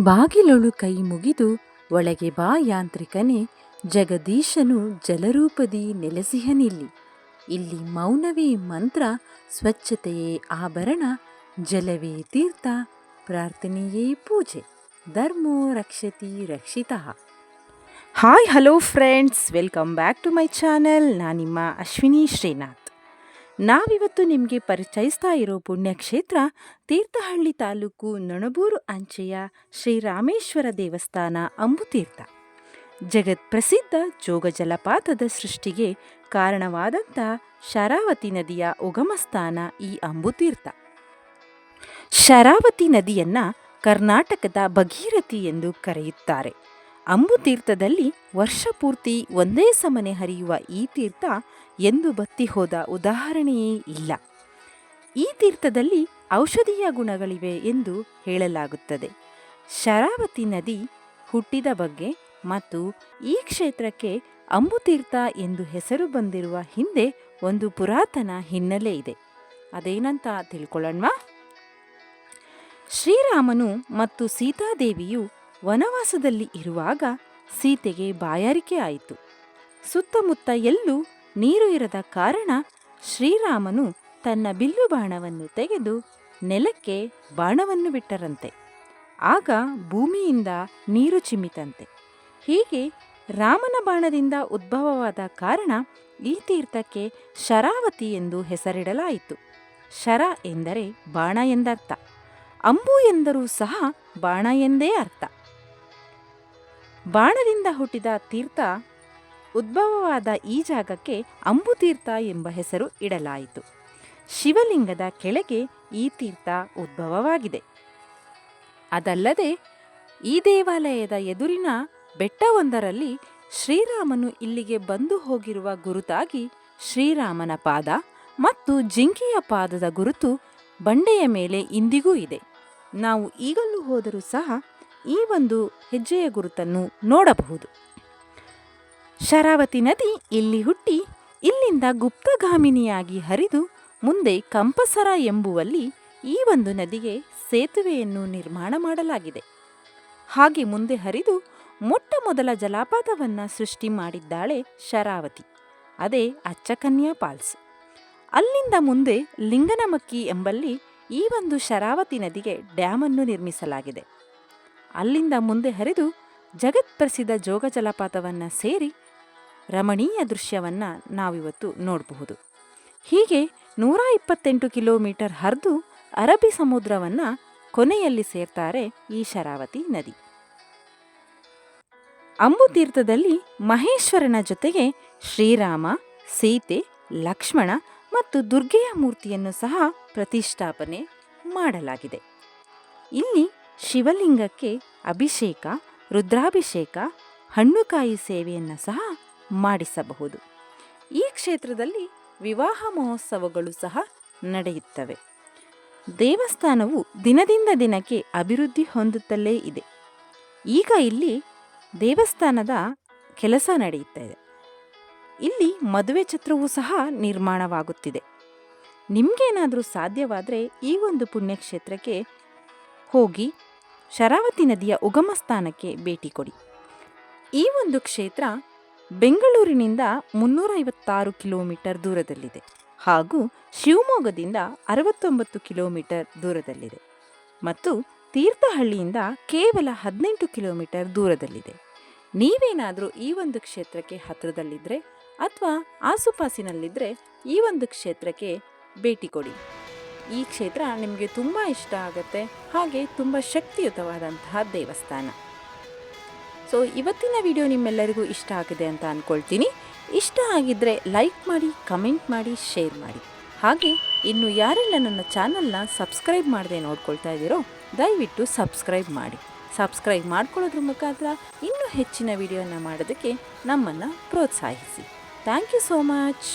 ಬಾಗಿಲೊಳು ಕೈ ಮುಗಿದು ಒಳಗೆ ಬಾ ಯಾಂತ್ರಿಕನೇ, ಜಗದೀಶನು ಜಲರೂಪದಿ ನೆಲೆಸಿಹನಿಲ್ಲಿ. ಇಲ್ಲಿ ಮೌನವೇ ಮಂತ್ರ, ಸ್ವಚ್ಛತೆಯೇ ಆಭರಣ, ಜಲವೇ ತೀರ್ಥ, ಪ್ರಾರ್ಥನೆಯೇ ಪೂಜೆ. ಧರ್ಮೋ ರಕ್ಷತಿ ರಕ್ಷಿತಃ. Hi hello friends, welcome back to my channel. ನಿಮ್ಮ ಅಶ್ವಿನಿ ಶ್ರೀನಾಥ್. ನಾವಿವತ್ತು ನಿಮಗೆ ಪರಿಚಯಿಸ್ತಾ ಇರೋ ಪುಣ್ಯಕ್ಷೇತ್ರ ತೀರ್ಥಹಳ್ಳಿ ತಾಲೂಕು ನಣಬೂರು ಅಂಚೆಯ ಶ್ರೀರಾಮೇಶ್ವರ ದೇವಸ್ಥಾನ ಅಂಬುತೀರ್ಥ. ಜಗತ್ ಪ್ರಸಿದ್ಧ ಜೋಗ ಜಲಪಾತದ ಸೃಷ್ಟಿಗೆ ಕಾರಣವಾದಂಥ ಶರಾವತಿ ನದಿಯ ಉಗಮಸ್ಥಾನ ಈ ಅಂಬುತೀರ್ಥ. ಶರಾವತಿ ನದಿಯನ್ನ ಕರ್ನಾಟಕದ ಭಗೀರಥಿ ಎಂದು ಕರೆಯುತ್ತಾರೆ. ಅಂಬುತೀರ್ಥದಲ್ಲಿ ವರ್ಷಪೂರ್ತಿ ಒಂದೇ ಸಮನೆ ಹರಿಯುವ ಈ ತೀರ್ಥ ಎಂದು ಬತ್ತಿ ಹೋದ ಉದಾಹರಣೆಯೇ ಇಲ್ಲ. ಈ ತೀರ್ಥದಲ್ಲಿ ಔಷಧೀಯ ಗುಣಗಳಿವೆ ಎಂದು ಹೇಳಲಾಗುತ್ತದೆ. ಶರಾವತಿ ನದಿ ಹುಟ್ಟಿದ ಬಗ್ಗೆ ಮತ್ತು ಈ ಕ್ಷೇತ್ರಕ್ಕೆ ಅಂಬುತೀರ್ಥ ಎಂದು ಹೆಸರು ಬಂದಿರುವ ಹಿಂದೆ ಒಂದು ಪುರಾತನ ಹಿನ್ನೆಲೆ ಇದೆ. ಅದೇನಂತ ತಿಳ್ಕೊಳ್ಳೋಣವಾ? ಶ್ರೀರಾಮನು ಮತ್ತು ಸೀತಾದೇವಿಯು ವನವಾಸದಲ್ಲಿ ಇರುವಾಗ ಸೀತೆಗೆ ಬಾಯಾರಿಕೆ ಆಯಿತು. ಸುತ್ತಮುತ್ತ ಎಲ್ಲೂ ನೀರು ಇರದ ಕಾರಣ ಶ್ರೀರಾಮನು ತನ್ನ ಬಿಲ್ಲು ಬಾಣವನ್ನು ತೆಗೆದು ನೆಲಕ್ಕೆ ಬಾಣವನ್ನು ಬಿಟ್ಟರಂತೆ. ಆಗ ಭೂಮಿಯಿಂದ ನೀರು ಚಿಮ್ಮಿತಂತೆ. ಹೀಗೆ ರಾಮನ ಬಾಣದಿಂದ ಉದ್ಭವವಾದ ಕಾರಣ ಈ ತೀರ್ಥಕ್ಕೆ ಶರಾವತಿ ಎಂದು ಹೆಸರಿಡಲಾಯಿತು. ಶರ ಎಂದರೆ ಬಾಣ ಎಂದರ್ಥ. ಅಂಬು ಎಂದರೂ ಸಹ ಬಾಣ ಎಂದೇ ಅರ್ಥ. ಬಾಣದಿಂದ ಹುಟ್ಟಿದ ತೀರ್ಥ ಉದ್ಭವವಾದ ಈ ಜಾಗಕ್ಕೆ ಅಂಬುತೀರ್ಥ ಎಂಬ ಹೆಸರು ಇಡಲಾಯಿತು. ಶಿವಲಿಂಗದ ಕೆಳಗೆ ಈ ತೀರ್ಥ ಉದ್ಭವವಾಗಿದೆ. ಅದಲ್ಲದೆ ಈ ದೇವಾಲಯದ ಎದುರಿನ ಬೆಟ್ಟವೊಂದರಲ್ಲಿ ಶ್ರೀರಾಮನು ಇಲ್ಲಿಗೆ ಬಂದು ಹೋಗಿರುವ ಗುರುತಾಗಿ ಶ್ರೀರಾಮನ ಪಾದ ಮತ್ತು ಜಿಂಕೆಯ ಪಾದದ ಗುರುತು ಬಂಡೆಯ ಮೇಲೆ ಇಂದಿಗೂ ಇದೆ. ನಾವು ಈಗಲೂ ಹೋದರೂ ಸಹ ಈ ಒಂದು ಹೆಜ್ಜೆಯ ಗುರುತನ್ನು ನೋಡಬಹುದು. ಶರಾವತಿ ನದಿ ಇಲ್ಲಿ ಹುಟ್ಟಿ ಇಲ್ಲಿಂದ ಗುಪ್ತಗಾಮಿನಿಯಾಗಿ ಹರಿದು ಮುಂದೆ ಕಂಪಸರ ಎಂಬುವಲ್ಲಿ ಈ ಒಂದು ನದಿಗೆ ಸೇತುವೆಯನ್ನು ನಿರ್ಮಾಣ ಮಾಡಲಾಗಿದೆ. ಹಾಗೆ ಮುಂದೆ ಹರಿದು ಮೊಟ್ಟ ಮೊದಲ ಜಲಪಾತವನ್ನು ಸೃಷ್ಟಿ ಮಾಡಿದ್ದಾಳೆ ಶರಾವತಿ. ಅದೇ ಅಚ್ಚಕನ್ಯಾ ಪಾಲ್ಸ್. ಅಲ್ಲಿಂದ ಮುಂದೆ ಲಿಂಗನಮಕ್ಕಿ ಎಂಬಲ್ಲಿ ಈ ಒಂದು ಶರಾವತಿ ನದಿಗೆ ಡ್ಯಾಮನ್ನು ನಿರ್ಮಿಸಲಾಗಿದೆ. ಅಲ್ಲಿಂದ ಮುಂದೆ ಹರಿದು ಜಗತ್ಪ್ರಸಿದ್ಧ ಜೋಗ ಜಲಪಾತವನ್ನು ಸೇರಿ ರಮಣೀಯ ದೃಶ್ಯವನ್ನು ನಾವಿವತ್ತು ನೋಡಬಹುದು. ಹೀಗೆ ನೂರ ಇಪ್ಪತ್ತೆಂಟು ಕಿಲೋಮೀಟರ್ ಹರಿದು ಅರಬ್ಬಿ ಸಮುದ್ರವನ್ನು ಕೊನೆಯಲ್ಲಿ ಸೇರ್ತಾರೆ ಈ ಶರಾವತಿ ನದಿ. ಅಂಬುತೀರ್ಥದಲ್ಲಿ ಮಹೇಶ್ವರನ ಜೊತೆಗೆ ಶ್ರೀರಾಮ, ಸೀತೆ, ಲಕ್ಷ್ಮಣ ಮತ್ತು ದುರ್ಗೆಯ ಮೂರ್ತಿಯನ್ನು ಸಹ ಪ್ರತಿಷ್ಠಾಪನೆ ಮಾಡಲಾಗಿದೆ. ಇಲ್ಲಿ ಶಿವಲಿಂಗಕ್ಕೆ ಅಭಿಷೇಕ, ರುದ್ರಾಭಿಷೇಕ, ಹಣ್ಣುಕಾಯಿ ಸೇವೆಯನ್ನು ಸಹ ಮಾಡಿಸಬಹುದು. ಈ ಕ್ಷೇತ್ರದಲ್ಲಿ ವಿವಾಹ ಮಹೋತ್ಸವಗಳು ಸಹ ನಡೆಯುತ್ತವೆ. ದೇವಸ್ಥಾನವು ದಿನದಿಂದ ದಿನಕ್ಕೆ ಅಭಿವೃದ್ಧಿ ಹೊಂದುತ್ತಲೇ ಇದೆ. ಈಗ ಇಲ್ಲಿ ದೇವಸ್ಥಾನದ ಕೆಲಸ ನಡೆಯುತ್ತಿದೆ ಇಲ್ಲಿ ಮದುವೆ ಛತ್ರವೂ ಸಹ ನಿರ್ಮಾಣವಾಗುತ್ತಿದೆ. ನಿಮಗೇನಾದರೂ ಸಾಧ್ಯವಾದರೆ ಈ ಒಂದು ಪುಣ್ಯಕ್ಷೇತ್ರಕ್ಕೆ ಹೋಗಿ ಶರಾವತಿ ನದಿಯ ಉಗಮ ಸ್ಥಾನಕ್ಕೆ ಭೇಟಿ ಕೊಡಿ. ಈ ಒಂದು ಕ್ಷೇತ್ರ ಬೆಂಗಳೂರಿನಿಂದ ಮುನ್ನೂರೈವತ್ತಾರು ಕಿಲೋಮೀಟರ್ ದೂರದಲ್ಲಿದೆ ಹಾಗೂ ಶಿವಮೊಗ್ಗದಿಂದ ಅರವತ್ತೊಂಬತ್ತು ಕಿಲೋಮೀಟರ್ ದೂರದಲ್ಲಿದೆ ಮತ್ತು ತೀರ್ಥಹಳ್ಳಿಯಿಂದ ಕೇವಲ ಹದಿನೆಂಟು ಕಿಲೋಮೀಟರ್ ದೂರದಲ್ಲಿದೆ. ನೀವೇನಾದರೂ ಈ ಒಂದು ಕ್ಷೇತ್ರಕ್ಕೆ ಹತ್ತಿರದಲ್ಲಿದ್ದರೆ ಅಥವಾ ಆಸುಪಾಸಿನಲ್ಲಿದ್ದರೆ ಈ ಒಂದು ಕ್ಷೇತ್ರಕ್ಕೆ ಭೇಟಿ ಕೊಡಿ. ಈ ಕ್ಷೇತ್ರ ನಿಮಗೆ ತುಂಬ ಇಷ್ಟ ಆಗುತ್ತೆ. ಹಾಗೆ ತುಂಬ ಶಕ್ತಿಯುತವಾದಂತಹ ದೇವಸ್ಥಾನ. ಸೊ ಇವತ್ತಿನ ವಿಡಿಯೋ ನಿಮ್ಮೆಲ್ಲರಿಗೂ ಇಷ್ಟ ಆಗಿದೆ ಅಂತ ಅಂದ್ಕೊಳ್ತೀನಿ ಇಷ್ಟ ಆಗಿದ್ದರೆ ಲೈಕ್ ಮಾಡಿ ಕಮೆಂಟ್ ಮಾಡಿ ಶೇರ್ ಮಾಡಿ. ಹಾಗೆ ಇನ್ನು ಯಾರೆಲ್ಲ ನನ್ನ ಚಾನಲ್ನ ಸಬ್ಸ್ಕ್ರೈಬ್ ಮಾಡದೆ ನೋಡ್ಕೊಳ್ತಾ ಇದ್ದೀರೋ, ದಯವಿಟ್ಟು ಸಬ್ಸ್ಕ್ರೈಬ್ ಮಾಡಿ. ಸಬ್ಸ್ಕ್ರೈಬ್ ಮಾಡ್ಕೊಳ್ಳೋದ್ರ ಮುಖಾಂತರ ಇನ್ನೂ ಹೆಚ್ಚಿನ ವಿಡಿಯೋನ ಮಾಡೋದಕ್ಕೆ ನಮ್ಮನ್ನು ಪ್ರೋತ್ಸಾಹಿಸಿ. Thank you so much